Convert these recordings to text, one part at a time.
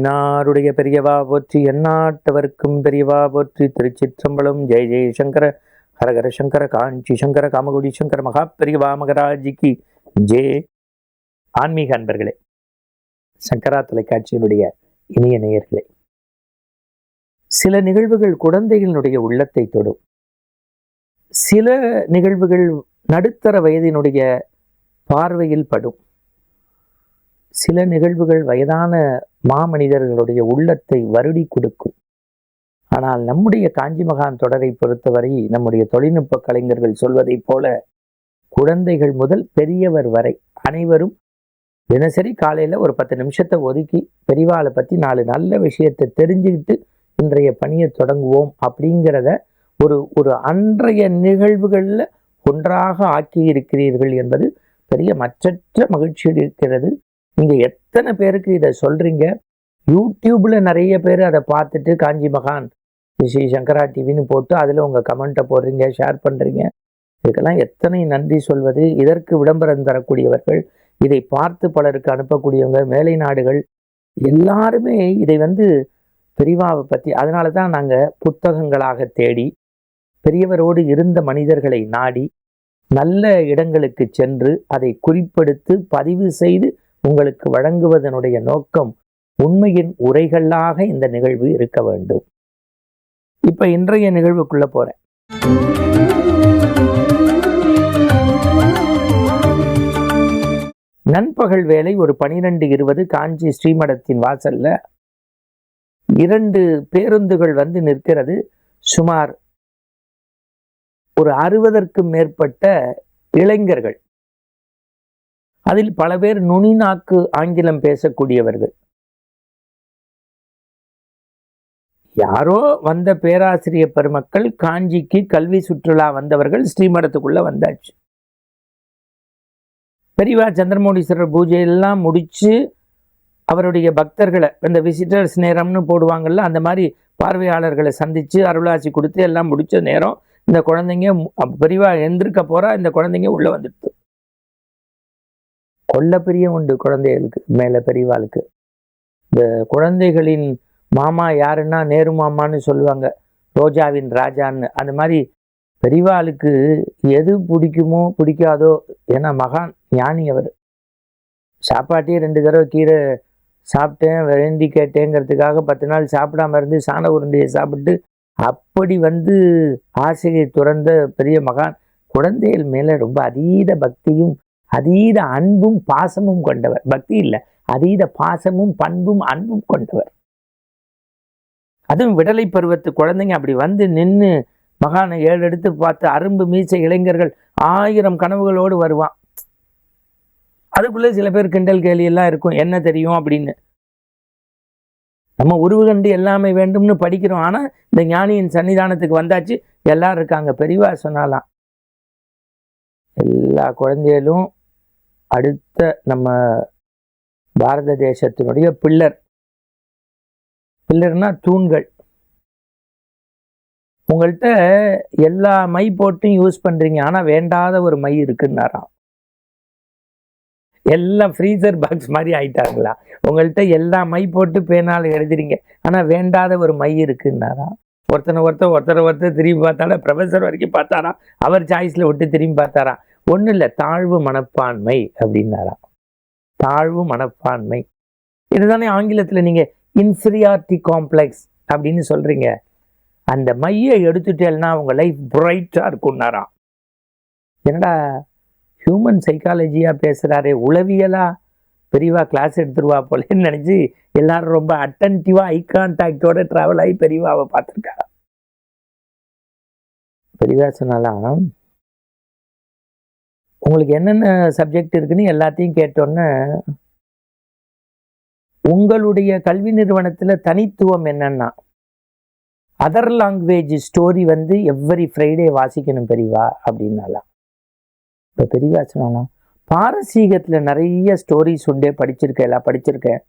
என்னாருடைய பெரியவா போற்றி எந்நாட்டவர்க்கும் பெரியவா போற்றி. திருச்சிற்றம்பலம் ஜெய ஜெயசங்கர ஹரஹர சங்கர காஞ்சி சங்கர காமகுடி சங்கர மகா பெரியவா மகராஜிக்கு ஜே. ஆன்மீக அன்பர்களே சங்கரா தொலைக்காட்சியினுடைய இனிய நேயர்களே சில நிகழ்வுகள் குழந்தைகளினுடைய உள்ளத்தை தொடும். சில நிகழ்வுகள் நடுத்தர வயதினுடைய பார்வையில் படும். சில நிகழ்வுகள் வயதான மாமனிதர்களுடைய உள்ளத்தை வருடி கொடுக்கும். ஆனால் நம்முடைய காஞ்சி மகான் தொடரை பொறுத்தவரை நம்முடைய தொழில்நுட்ப கலைஞர்கள் சொல்வதைப் போல குழந்தைகள் முதல் பெரியவர் வரை அனைவரும் தினசரி காலையில் ஒரு பத்து நிமிஷத்தை ஒதுக்கி பெரிவாளை பற்றி நாலு நல்ல விஷயத்தை தெரிஞ்சுக்கிட்டு இன்றைய பணியை தொடங்குவோம் அப்படிங்கிறத ஒரு ஒரு அன்றைய நிகழ்வுகளில் ஒன்றாக ஆக்கி இருக்கிறீர்கள் என்பது பெரிய மற்றற்ற மகிழ்ச்சி இருக்கிறது. நீங்க எத்தனை பேருக்கு இதை சொல்கிறீங்க யூடியூப்பில் நிறைய பேர் அதை பார்த்துட்டு காஞ்சி மகான் ஸ்ரீ சங்கரா டிவின்னு போட்டு அதில் உங்கள் கமெண்ட்டை போடுறீங்க ஷேர் பண்ணுறீங்க இதுக்கெல்லாம் எத்தனை நன்றி சொல்வது? இதற்கு விளம்பரம் தரக்கூடியவர்கள் இதை பார்த்து பலருக்கு அனுப்பக்கூடியவங்க மேலை நாடுகள் எல்லாருமே இதை வந்து பெரிவாவை பற்றி அதனால தான் நாங்கள் புத்தகங்களாக தேடி பெரியவரோடு இருந்த மனிதர்களை நாடி நல்ல இடங்களுக்கு சென்று அதை குறிப்பெடுத்து பதிவு செய்து உங்களுக்கு வழங்குவதனுடைய நோக்கம் உண்மையின் உரைகளாக இந்த நிகழ்வு இருக்க வேண்டும். இப்ப இன்றைய நிகழ்வுக்குள்ள போறேன். நண்பகல் வேலை ஒரு பனிரெண்டு இருபது காஞ்சி ஸ்ரீமடத்தின் வாசல்ல இரண்டு பேருந்துகள் வந்து நிற்கிறது. சுமார் ஒரு அறுபதற்கும் மேற்பட்ட இளைஞர்கள். அதில் பல பேர் நுனிநாக்கு ஆங்கிலம் பேசக்கூடியவர்கள். யாரோ வந்த பேராசிரியர் பெருமக்கள் காஞ்சிக்கு கல்வி சுற்றுலா வந்தவர்கள் ஸ்ரீமடத்துக்குள்ள வந்தாச்சு. பெரியவா சந்திரமௌலீஸ்வரர் பூஜையெல்லாம் முடிச்சு அவருடைய பக்தர்களை இந்த விசிட்டர்ஸ் நேரம்னு போடுவாங்கள்ல அந்த மாதிரி பார்வையாளர்களை சந்தித்து அருளாசி கொடுத்து எல்லாம் முடித்த நேரம் இந்த குழந்தைங்க பெரியவா எந்திருக்க போகிறா இந்த குழந்தைங்க உள்ளே வந்துடுது. கொல்ல பிரியம் உண்டு குழந்தைகளுக்கு மேல பெரியவாளுக்கு. இந்த குழந்தைகளின் மாமா யாருன்னா நேரு மாமான்னு சொல்லுவாங்க. ரோஜாவின் ராஜான்னு. அந்த மாதிரி பெரியவாளுக்கு எது பிடிக்குமோ பிடிக்காதோ ஏன்னா மகான் ஞானி அவர். சாப்பாட்டையே ரெண்டு தடவை கீரை சாப்பிட்டேன் வேண்டி கேட்டேங்கிறதுக்காக பத்து நாள் சாப்பிடாம இருந்து சாண உருண்டையை சாப்பிட்டு அப்படி வந்து ஆசையை துறந்த பெரிய மகான் குழந்தைகள் மேலே ரொம்ப அதீத பக்தியும் அதீத அன்பும் பாசமும் கொண்டவர். பக்தி இல்லை. அதீத பாசமும் பண்பும் அன்பும் கொண்டவர். அதுவும் விடலை பருவத்து குழந்தைங்க அப்படி வந்து நின்று மகானை ஏழு எடுத்து பார்த்து அரும்பு மீச்ச இளைஞர்கள் ஆயிரம் கனவுகளோடு வருவான். அதுக்குள்ளே சில பேர் கிண்டல் கேலி எல்லாம் இருக்கும். என்ன தெரியும் அப்படின்னு. நம்ம உருவு கண்டு எல்லாமே வேண்டும்னு படிக்கிறோம். ஆனால் இந்த ஞானியின் சன்னிதானத்துக்கு வந்தாச்சு. எல்லாம் இருக்காங்க. பெரியவா சொன்னாலாம். எல்லா குழந்தைகளும் அடுத்த நம்ம பாரத தேசத்தினுடைய பில்லர். பில்லர்னா தூண்கள். உங்கள்கிட்ட எல்லா மை போட்டும் யூஸ் பண்றீங்க. ஆனால் வேண்டாத ஒரு மை இருக்குன்னாராம். எல்லாம் ஃப்ரீசர் பாக்ஸ் மாதிரி ஆயிட்டாங்களா? உங்கள்கிட்ட எல்லா மை போட்டு பேனால் எழுதுறீங்க. ஆனால் வேண்டாத ஒரு மை இருக்குன்னாராம். ஒருத்தனை ஒருத்தர் ஒருத்தரை ஒருத்தர் திரும்பி பார்த்தாலும் ப்ரொஃபஸர் வரைக்கும் பார்த்தாராம். அவர் சாய்ஸில் விட்டு திரும்பி பார்த்தாராம். ஒன்றும் இல்லை தாழ்வு மனப்பான்மை அப்படின்னாராம். தாழ்வு மனப்பான்மை. இதுதானே ஆங்கிலத்தில் நீங்கள் இன்ஃபீரியாரிட்டி காம்ப்ளெக்ஸ் அப்படின்னு சொல்கிறீங்க அந்த மையை எடுத்துட்டேன்னா உங்கள் லைஃப் பிரைட்டாக இருக்கும்னாராம். என்னடா ஹியூமன் சைக்காலஜியாக பேசுகிறாரே உளவியலா? பெரியவா கிளாஸ் எடுத்துருவா போலேன்னு நினச்சி எல்லாரும் ரொம்ப அட்டன்டிவாக ஐ கான்டாக்டோட ட்ராவல் ஆகி பெரியவாவை பார்த்துருக்கா. பெரியவா சொன்னாலாம் உங்களுக்கு என்னென்ன சப்ஜெக்ட் இருக்குன்னு எல்லாத்தையும் கேட்டோன்னே உங்களுடைய கல்வி நிறுவனத்தில் தனித்துவம் என்னன்னா அதர் லாங்குவேஜ் ஸ்டோரி வந்து எவ்வரி ஃப்ரைடே வாசிக்கணும் பெரியவா அப்படின்னாலாம் இப்போ பெரியவா சொன்னாலாம் பாரசீகத்தில் நிறைய ஸ்டோரிஸ் உண்டே படிச்சிருக்கேன் எல்லாம் படிச்சிருக்கேன்.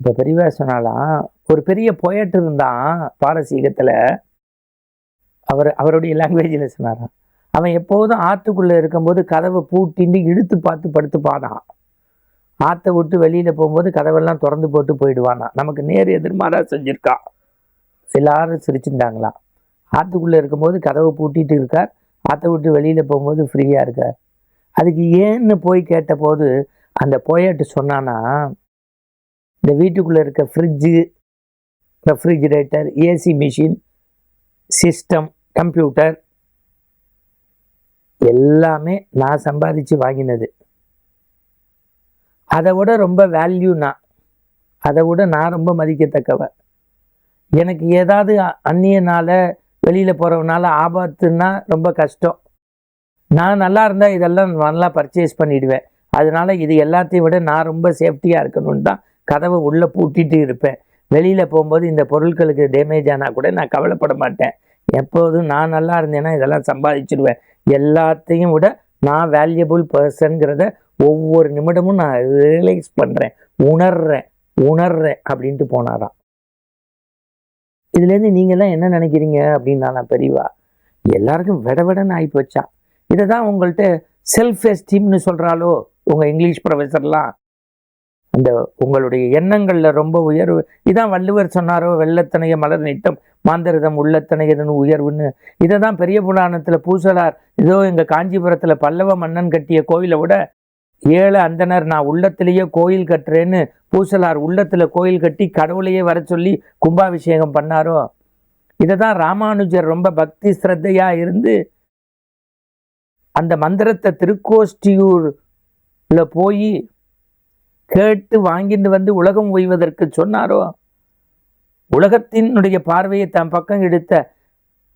இப்போ பெரியவா சொன்னாலாம் ஒரு பெரிய பொயட் இருந்தான் பாரசீகத்தில் அவர் அவருடைய லாங்குவேஜில் சொன்னாராம். அவன் எப்போதும் ஆற்றுக்குள்ளே இருக்கும்போது கதவை பூட்டின்னு இழுத்து பார்த்து படுத்து பாடான் ஆற்றை விட்டு வெளியில் போகும்போது கதவெல்லாம் திறந்து போட்டு போயிடுவானா? நமக்கு நேர் எதிர்மாராக செஞ்சுருக்கான் எல்லாரும் சிரிச்சுட்டாங்களாம் ஆற்றுக்குள்ளே இருக்கும்போது கதவை பூட்டிகிட்டு இருக்கார். ஆற்றை விட்டு வெளியில் போகும்போது ஃப்ரீயாக இருக்கார். அதுக்கு ஏன்னு போய் கேட்டபோது அந்த போயட்டு சொன்னான்னா இந்த வீட்டுக்குள்ளே இருக்க fridge refrigerator AC machine system computer எல்லாமே நான் சம்பாதிச்சு வாங்கினது. அதை விட ரொம்ப வேல்யூ நான். அதை விட நான் ரொம்ப மதிக்கத்தக்கவ. எனக்கு ஏதாவது அ- அந்நியனால வெளியில் போகிறவனால ஆபத்துன்னா ரொம்ப கஷ்டம். நான் நல்லா இருந்தால் இதெல்லாம் நல்லா பர்ச்சேஸ் பண்ணிடுவேன். அதனால இது எல்லாத்தையும் விட நான் ரொம்ப சேஃப்டியாக இருக்கணும்னு தான் கதவை உள்ளே பூட்டிட்டு இருப்பேன். வெளியில் போகும்போது இந்த பொருட்களுக்கு டேமேஜ் ஆனால் கூட நான் கவலைப்பட மாட்டேன். எப்போதும் நான் நல்லா இருந்தேன்னா இதெல்லாம் சம்பாதிச்சிடுவேன் எல்லாத்தையும் விட நான் வேல்யூபிள் பர்சன்கிறத ஒவ்வொரு நிமிடமும் நான் ரியலைஸ் பண்ணுறேன் உணர்றேன் உணர்றேன் அப்படின்ட்டு போனாராம். இதுலேருந்து நீங்கள்லாம் என்ன நினைக்கிறீங்க அப்படின்னா நான் பெரியவா எல்லாருக்கும் விட விடன்னு ஆகி போச்சா இதை தான் உங்கள்கிட்ட செல்ஃப் எஸ்டீம்னு சொல்கிறாலோ உங்கள் இங்கிலீஷ் ப்ரொஃபஸர்லாம் அந்த உங்களுடைய எண்ணங்களில் ரொம்ப உயர்வு. இதான் வள்ளுவர் சொன்னாரோ வெள்ளத்தனைய மலர் நிட்டம் மாந்திரதம் உள்ளத்தனையதன் உயர்வுன்னு. இதை தான் பெரிய புராணத்தில் பூசலார் இதோ எங்கள் காஞ்சிபுரத்தில் பல்லவ மன்னன் கட்டிய கோயிலை விட ஏழை அந்தனர் நான் உள்ளத்திலேயே கோயில் கட்டுறேன்னு பூசலார் உள்ளத்தில் கோயில் கட்டி கடவுளையே வர சொல்லி கும்பாபிஷேகம் பண்ணாரோ? இதை தான் ராமானுஜர் ரொம்ப பக்தி ஸ்ரத்தையாக இருந்து அந்த மந்திரத்தை திருக்கோஷ்டியூர்ல போய் கேட்டு வாங்கிட்டு வந்து உலகம் ஓய்வதற்கு சொன்னாரோ? உலகத்தினுடைய பார்வையை தன் பக்கம் எடுத்த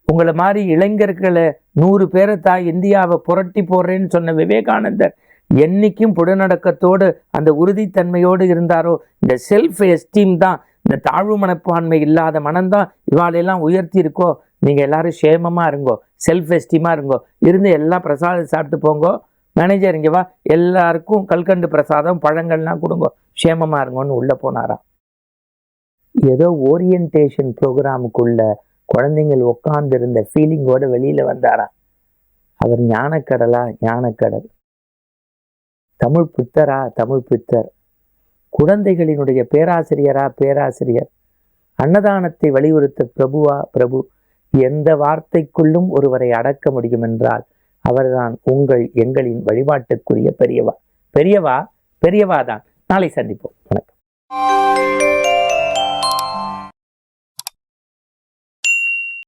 உங்களை மாதிரி இளைஞர்களை நூறு பேரை தான் இந்தியாவை புரட்டி போடுறேன்னு சொன்ன விவேகானந்தர் என்னைக்கும் புடநடக்கத்தோடு அந்த உறுதித்தன்மையோடு இருந்தாரோ? இந்த செல்ஃப் எஸ்டீம் தான் இந்த தாழ்வு மனப்பான்மை இல்லாத மனம்தான் இவாளையெல்லாம் உயர்த்தி இருக்கோ? நீங்கள் எல்லாரும் சேமமாக இருங்கோ செல்ஃப் எஸ்டீமாக இருங்கோ இருந்து எல்லாம் பிரசாதம் சாப்பிட்டு போங்கோ. மேனேஜர் இங்கே வா. எல்லாருக்கும் கல்கண்டு பிரசாதம் பழங்கள்லாம் கொடுங்க. க்ஷேமமாக இருங்கோன்னு உள்ளே போனாராம். ஏதோ ஓரியன்டேஷன் ப்ரோக்ராமுக்குள்ள குழந்தைங்கள் உட்கார்ந்து இருந்த ஃபீலிங்கோட வெளியில் வந்தாராம். அவர் ஞானக்கடலா ஞானக்கடல். தமிழ் பித்தரா தமிழ் பித்தர். குழந்தைகளினுடைய பேராசிரியரா பேராசிரியர். அன்னதானத்தை வலியுறுத்த பிரபுவா பிரபு. எந்த வார்த்தைக்குள்ளும் ஒருவரை அடக்க முடியும் என்றால் அவர்தான் உங்கள் எங்களின் வழிபாட்டுக்குரிய பெரியவா. பெரியவா பெரியவா தான். நாளை சந்திப்போம். வணக்கம்.